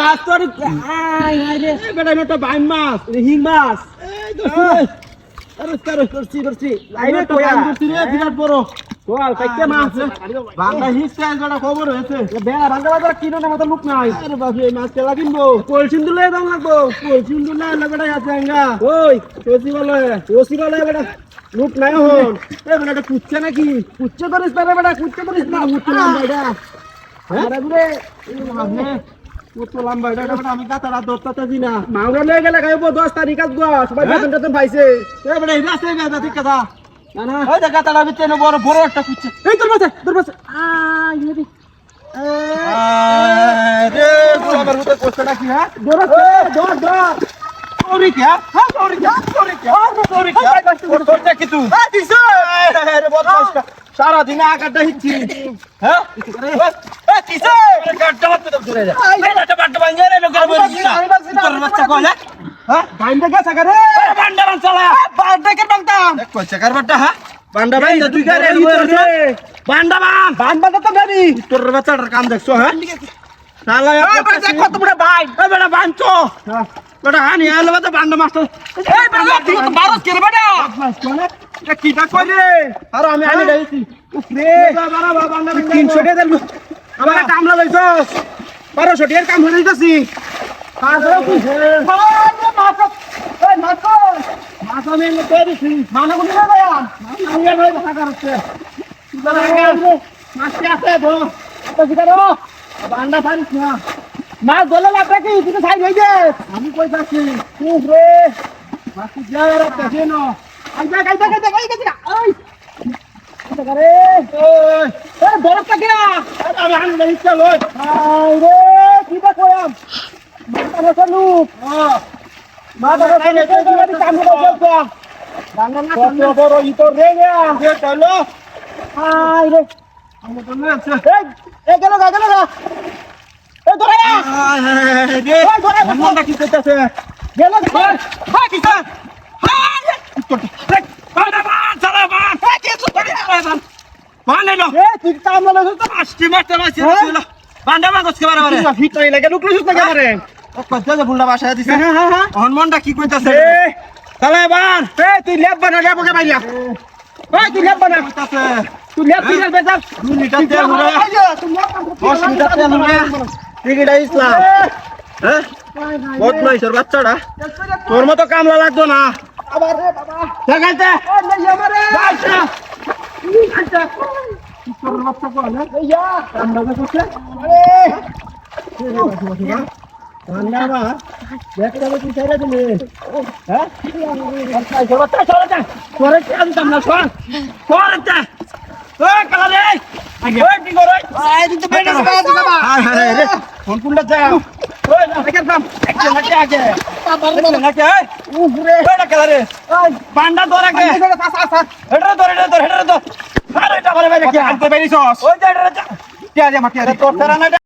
মাছ তোর I I রে। বেটা একটা বাইন মাছ হিং মাছ। রে। আরে তারে করছি করছি। লাইনে তো বাইন ধরছি রে, বিরাট বড়। কোয়াল কাইতে মাছ। বাংলা হিস্টে যেটা খবর হয়েছে। বেড়া ভাঙ্গা বাজার কিনো না মতো লোক নাই। আরে বাপ এই মাছ কেলা কিনবো কলসিন দিলে দাম লাগবো? কলসিন দুলা লাগাটা আছে আঙ্গা ওই। সজি বলে ওসি বলে বেটা লোক নাই হন বেটা কুচ্ছে নাকি? কুচ্ছে ধরিস না বেটা কুচ্ছে ধরিস না। দূরে কুচ্ছে লম্বা এটা বেটা আমি কাতারা দত্তাতাছি না। মাউরা লয়ে গেলে খাইবো দশ তারিখ আজ গো সবাই হ্যাঁ? বেতন টেতন পাইছে এই বেটা এই রাস্তায় বেটা ঠিক কথা। না না। ওই যে কাতারা ভিতরে বড় বড় একটা কুচ্ছে এই তোর মাছে তোর মাছে আই রে আরে আমার মতো কুচ্ছে নাকি হ্যাঁ? দৌড়া দৌড়। দৌড় সরি কে হ্যাঁ সরি কে। সরি কে। সরি কে। সরি কি তুই। হ্যাঁ দিছে। আরে বদমাস কা। সারা দিন আকারটা হিচ্ছি। হ্যাঁ? এ দিছে। গাড়টা মত ধরে যা। তোর বাচ্চা কইলে হ্যাঁ? বাইন্দা গেছে করে বান্ডা বান চালা বান্ডা কে বাংতাম কইছে কার বাড়টা হ্যাঁ? বান্ডা বান তুই গারে বান্ডা বান। বান বান তো গাড়ি। তোর বাচ্চাটার কাম দেখছ হ্যাঁ? শালা এই বেটা কত বড় ভাই এ বেটা বানছো। বেটা হানি আলো তো বান্ডা মাস্টার এই বেটা তুই তো মারস কে বেটা। এ কিটা কই রে? আর আমি আনি যাইছি রে। বাবা বাবা বান্ডা তিনশো টাকা আমার কামলা লইছস। বারোশো টাকার কাম হয়ে যাইতাছি। মাছ মানা ধরলে লাগবে কি তুই তো সাইড হয়ে দে আমি কই যাচ্ছি খুব রে মাছ যা রাখতে কেন আই দেখ আই দেখ আই দেখ আই দেখ আই করে ওই বরফটা কে আমি আনি যাইছি লই আই কি দেখ কইম না না কি করতেছে গেল গা হ্যাঁ কি স্যার হ্যাঁ বান্ডা হ্যাঁ কি বারে লাগে কত যে বুলডা দিছে? হ্যাঁ হ্যাঁ হ্যাঁ। কি কইতাছে? তালে বান এ তুই বানা। কে তুই বানা। কইতাছে তুই তুই লিটার তেল লিটার তেল টিকিটা ইসলাম। হ্যাঁ বহুত বাচ্চাটা? তোর মতো কামলা লাগতো না। আবার রে বাবা। নেই আমারে। আচ্ছা তোর বাচ্চা কো না ইয়া আমরা দেখছে আরে ঠান্ডা বা দেখতে হবে তুই ছেড়ে দিলি হ্যাঁ আচ্ছা করে কি আনতাম না কালা হ্যাঁ হ্যাঁ আগে কালা আচ্ছা আচ্ছা হেডরে ধরে হেডরে ধরে হেডরে ধরে আরে এটা বলে ভাই কি আনতে পারিস? ওই যে তোর তারা না